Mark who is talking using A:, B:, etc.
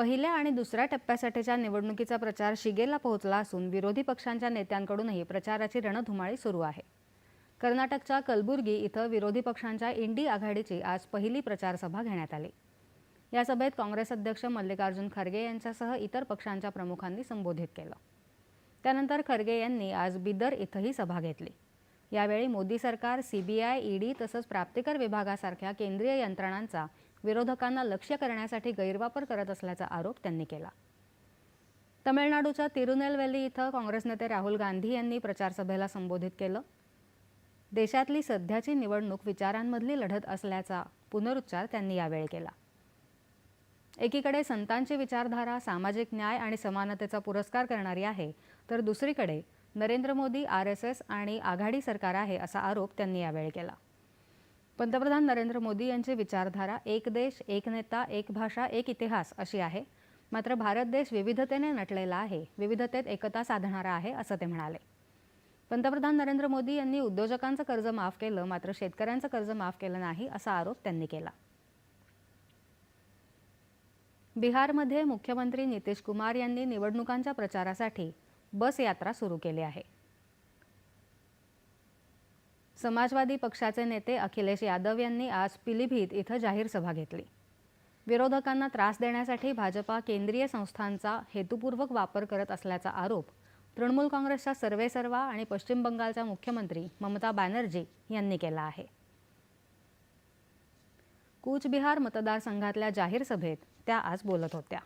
A: पहिल्या आणि दुसऱ्या टप्प्यासाठीच्या निवडणुकीचा प्रचार शिगेला पोहोचला असून विरोधी पक्षांच्या नेत्यांकडूनही प्रचाराची रणधुमाळी सुरू आहे. कर्नाटकच्या कलबुर्गी इथं विरोधी पक्षांच्या इंडी आघाडीची आज पहिली प्रचारसभा घेण्यात आली. या सभेत काँग्रेस अध्यक्ष मल्लिकार्जुन खरगे यांच्यासह इतर पक्षांच्या प्रमुखांनी संबोधित केलं. त्यानंतर खरगे यांनी आज बिदर इथंही सभा घेतली. यावेळी मोदी सरकार सीबीआय ईडी तसंच प्राप्तिकर विभागासारख्या केंद्रीय यंत्रणांचा विरोधकांना लक्ष्य करण्यासाठी गैरवापर करत असल्याचा आरोप त्यांनी केला. तमिळनाडूच्या तिरुनेलवेली इथं काँग्रेस नेते राहुल गांधी यांनी प्रचारसभेला संबोधित केलं. देशातली सध्याची निवडणूक विचारांमधली लढत असल्याचा पुनरुच्चार त्यांनी यावेळी केला. एकीकडे संतांची विचारधारा सामाजिक न्याय आणि समानतेचा पुरस्कार करणारी आहे तर दुसरीकडे Narendra Modi R S S आणि आघाडी सरकार आहे असा आरोप त्यांनी यावेळी केला. पंतप्रधान नरेंद्र मोदी यांची विचारधारा एक देश एक नेता एक भाषा एक इतिहास अशी आहे. मात्र भारत देश विविधतेने नटलेला आहे. विविधतेत एकता साधणारा आहे असं ते म्हणाले. पंतप्रधान नरेंद्र मोदी यांनी उद्योजकांचं कर्ज माफ केलं मात्र शेतकऱ्यांचं कर्ज माफ केलं नाही असा आरोप त्यांनी केला. बिहारमध्ये मुख्यमंत्री नितीश कुमार यांनी निवडणुकांच्या प्रचारासाठी बस यात्रा सुरू केली आहे. समाजवादी पक्षाचे नेते अखिलेश यादव यांनी आज पिलीभीत इथं जाहीर सभा घेतली. विरोधकांना त्रास देण्यासाठी भाजपा केंद्रीय संस्थांचा हेतुपूर्वक वापर करत असल्याचा आरोप तृणमूल काँग्रेसच्या सर्वेसर्वा आणि पश्चिम बंगालच्या मुख्यमंत्री ममता बॅनर्जी यांनी केला आहे. कूचबिहार मतदारसंघातल्या जाहीर सभेत त्या आज बोलत होत्या.